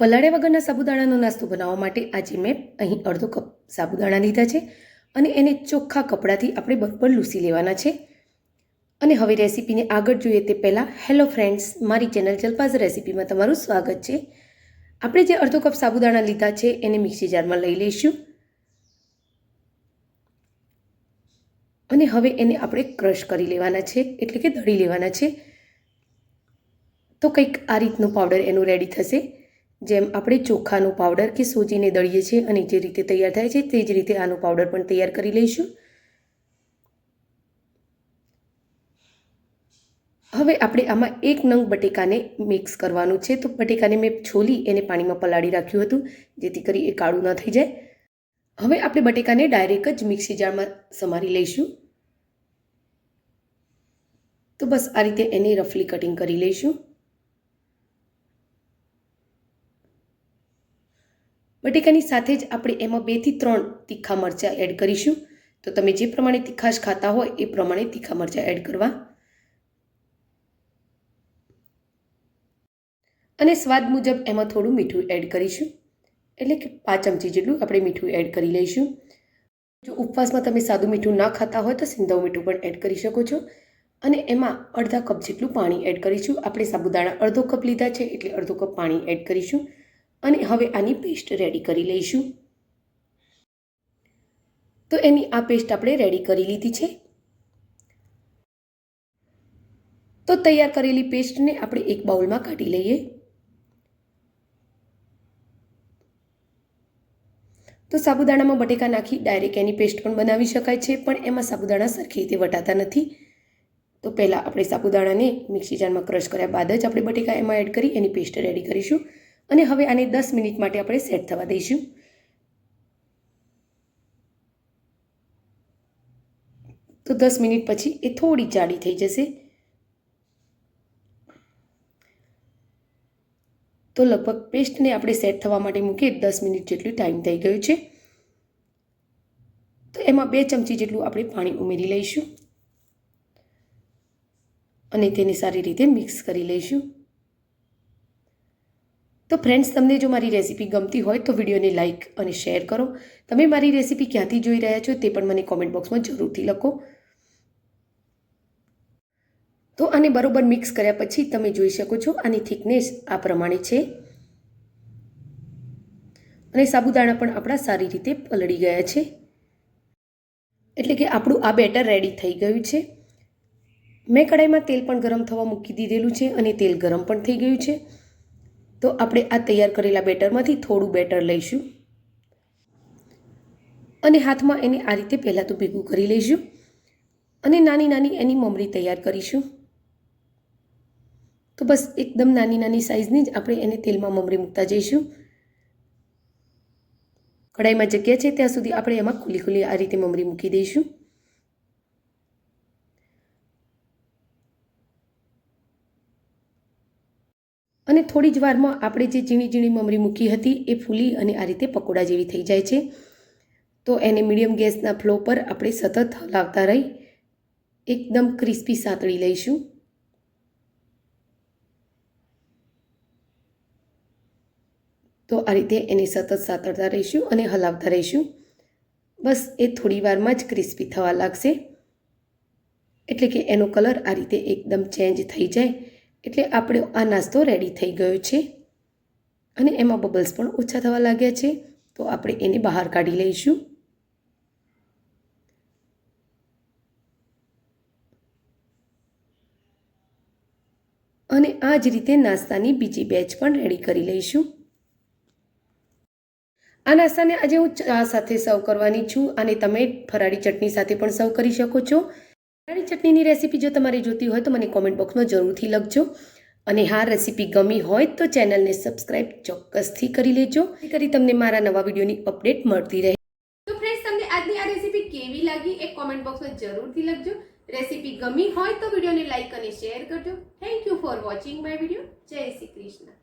પલાળ્યા વગરના સાબુદાણાનો નાસ્તો બનાવવા માટે આજે મેં અહીં અડધો કપ સાબુદાણા લીધા છે અને એને ચોખ્ખા કપડાથી આપણે બરોબર લૂસી લેવાના છે. અને હવે રેસીપીને આગળ જોઈએ તે પહેલાં હેલો ફ્રેન્ડ્સ, મારી ચેનલ જલપાઝ રેસીપીમાં તમારું સ્વાગત છે. આપણે જે અડધો કપ સાબુદાણા લીધા છે એને મિક્સી જારમાં લઈ લઈશું. અને હવે એને આપણે ક્રશ કરી લેવાના છે, એટલે કે દળી લેવાના છે. તો કંઈક આ રીતનો પાવડર એનું રેડી થશે. જેમ આપણે ચોખાનો પાવડર કે સોજીને દળીએ છીએ અને જે રીતે તૈયાર થાય છે તે જ રીતે આનો પાવડર પણ તૈયાર કરી લઈશું. હવે આપણે આમાં એક નંગ બટેકાને મિક્સ કરવાનું છે. તો બટેકાને મેં છોલી એને પાણીમાં પલાળી રાખ્યું હતું, જેથી કરી એ કાળું ન થઈ જાય. હવે આપણે બટેકાને ડાયરેક્ટ જ મિક્સી જારમાં સમારી લઈશું. તો બસ આ રીતે એને રફલી કટિંગ કરી લઈશું. બટેકાની સાથે જ આપણે એમાં બેથી ત્રણ તીખા મરચાં એડ કરીશું. તો તમે જે પ્રમાણે તીખાશ ખાતા હોય એ પ્રમાણે તીખા મરચાં એડ કરવા. અને સ્વાદ મુજબ એમાં થોડું મીઠું એડ કરીશું. એટલે કે પાંચ ચમચી જેટલું આપણે મીઠું એડ કરી લઈશું. જો ઉપવાસમાં તમે સાદું મીઠું ના ખાતા હોય તો સિંધવ મીઠું પણ એડ કરી શકો છો. અને એમાં અડધા કપ જેટલું પાણી એડ કરીશું. આપણે સાબુદાણા અડધો કપ લીધા છે એટલે અડધો કપ પાણી એડ કરીશું. અને હવે આની પેસ્ટ રેડી કરી લઈશું. તો એની આ પેસ્ટ આપણે રેડી કરી લીધી છે. તો તૈયાર કરેલી પેસ્ટને આપણે એક બાઉલમાં કાઢી લઈએ. તો સાબુદાણામાં બટેકા નાખી ડાયરેક્ટ એની પેસ્ટ પણ બનાવી શકાય છે, પણ એમાં સાબુદાણા સરખી રીતે વટાતા નથી. તો પહેલાં આપણે સાબુદાણાને મિક્સી જારમાં ક્રશ કર્યા બાદ જ આપણે બટેકા એમાં એડ કરી એની પેસ્ટ રેડી કરીશું. અને હવે આને દસ મિનિટ માટે આપણે સેટ થવા દઈશું. તો દસ મિનિટ પછી એ થોડી જાડી થઈ જશે. તો લગભગ પેસ્ટને આપણે સેટ થવા માટે મૂકીએ દસ મિનિટ જેટલું ટાઈમ થઈ ગયું છે. તો એમાં બે ચમચી જેટલું આપણે પાણી ઉમેરી લઈશું. અને તેને સારી રીતે મિક્સ કરી લઈશું. તો ફ્રેન્ડ્સ તમને જો મારી રેસીપી ગમતી હોય તો વિડીયોને લાઇક અને શેર કરો. તમે મારી રેસીપી ક્યાંથી જોઈ રહ્યા છો તે પણ મને કોમેન્ટ બોક્સમાં જરૂરથી લખો. તો આને બરોબર મિક્સ કર્યા પછી તમે જોઈ શકો છો આની થિકનેસ આ પ્રમાણે છે. અને સાબુદાણા પણ આપણા સારી રીતે પલળી ગયા છે. એટલે કે આપણું આ બેટર રેડી થઈ ગયું છે. મેં કડાઈમાં તેલ પણ ગરમ થવા મૂકી દીધેલું છે અને તેલ ગરમ પણ થઈ ગયું છે. તો આપણે આ તૈયાર કરેલા બેટરમાંથી થોડું બેટર લઈશું. અને હાથમાં એને આ રીતે પહેલાં તો ભેગું કરી લઈશું અને નાની નાની એની મમરી તૈયાર કરીશું. તો બસ એકદમ નાની નાની સાઇઝની જ આપણે એને તેલમાં મમરી મૂકતા જઈશું. કઢાઈમાં જગ્યા છે ત્યાં સુધી આપણે એમાં ખુલ્લી ખુલ્લી આ રીતે મમરી મૂકી દઈશું. અને થોડી જ વારમાં આપણે જે ઝીણી ઝીણી મમરી મૂકી હતી એ ફૂલી અને આ રીતે પકોડા જેવી થઈ જાય છે. તો એને મીડિયમ ગેસના ફ્લો પર આપણે સતત હલાવતા રહી એકદમ ક્રિસ્પી સાતળી લઈશું. તો આ રીતે એને સતત સાતળતા રહીશું અને હલાવતા રહીશું. બસ એ થોડી વારમાં જ ક્રિસ્પી થવા લાગશે. એટલે કે એનો કલર આ રીતે એકદમ ચેન્જ થઈ જાય. એટલે આપણો આ નાસ્તો રેડી થઈ ગયો છે. અને એમાં બબલ્સ પણ ઓછા થવા લાગ્યા છે. તો આપણે એને બહાર કાઢી લઈશું. અને આ જ રીતે નાસ્તાની બીજી બેચ પણ રેડી કરી લઈશું. આ નાસ્તાને આજે હું ચા સાથે સર્વ કરવાની છું. અને તમે ફરાળી ચટણી સાથે પણ સર્વ કરી શકો છો. ફરાળી ચટણીની રેસીપી જો તમારે જોતી હોય તો મને કોમેન્ટ બોક્સમાં જરૂરથી લખજો. અને હા, રેસીપી ગમી હોય તો ચેનલને સબસ્ક્રાઈબ ચોક્કસથી કરી લેજો. કરી તમને મારા નવા વિડીયોની અપડેટ મળતી રહે. તો ફ્રેન્ડ્સ તમને આજની આ રેસીપી કેવી લાગી એ કોમેન્ટ બોક્સમાં જરૂરથી લખજો. રેસીપી ગમી હોય તો વિડીયોને લાઈક અને શેર કરજો. Thank you for watching my video જય શ્રી કૃષ્ણ.